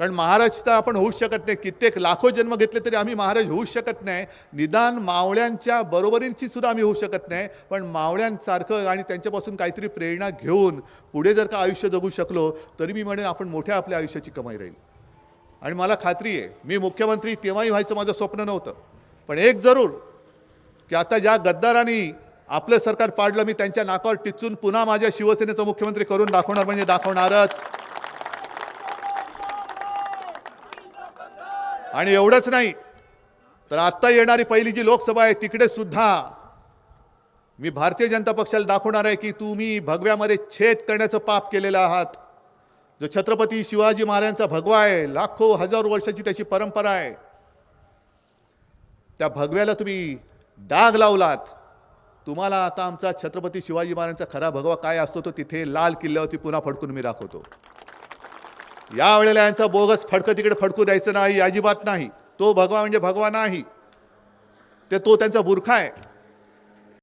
कारण महाराज तर आपण होऊच शकत नाही. कित्येक लाखो जन्म घेतले तरी आम्ही महाराज होऊच शकत नाही. निदान मावळ्यांच्या बरोबरींची सुद्धा आम्ही होऊ शकत नाही. पण मावळ्यांसारखं आणि त्यांच्यापासून काहीतरी प्रेरणा घेऊन पुढे जर का आयुष्य जगू शकलो तरी मी म्हणेन आपण मोठ्या आपल्या आयुष्याची कमाई राहील. आणि मला खात्री आहे मी मुख्यमंत्री तेव्हाही व्हायचं माझं स्वप्न नव्हतं. पण एक जरूर की आता ज्या गद्दारांनी आपलं सरकार पाडलं मी त्यांच्या नाकावर टिचून पुन्हा माझ्या शिवसेनेचा मुख्यमंत्री करून दाखवणार म्हणजे दाखवणारच. आणि एवढंच नाही तर आत्ता येणारी पहिली जी लोकसभा आहे तिकडे सुद्धा मी भारतीय जनता पक्षाला दाखवणार आहे की तुम्ही भगव्यामध्ये छेद करण्याचं पाप केलेलं आहात. जो छत्रपती शिवाजी महाराजांचा भगवा आहे लाखो हजारो वर्षाची त्याची परंपरा आहे. त्या भगव्याला तुम्ही डाग लावलात. तुम्हाला आता आमचा छत्रपती शिवाजी महाराजांचा खरा भगवा काय असतो तो तिथे लाल किल्ल्यावरती पुन्हा फडकून मी दाखवतो. यावेळेला यांचा बोगस फडकं तिकडे फडकू द्यायचं नाही अजिबात नाही. तो भगवा म्हणजे भगवा नाही. ते तो त्यांचा बुरखा आहे.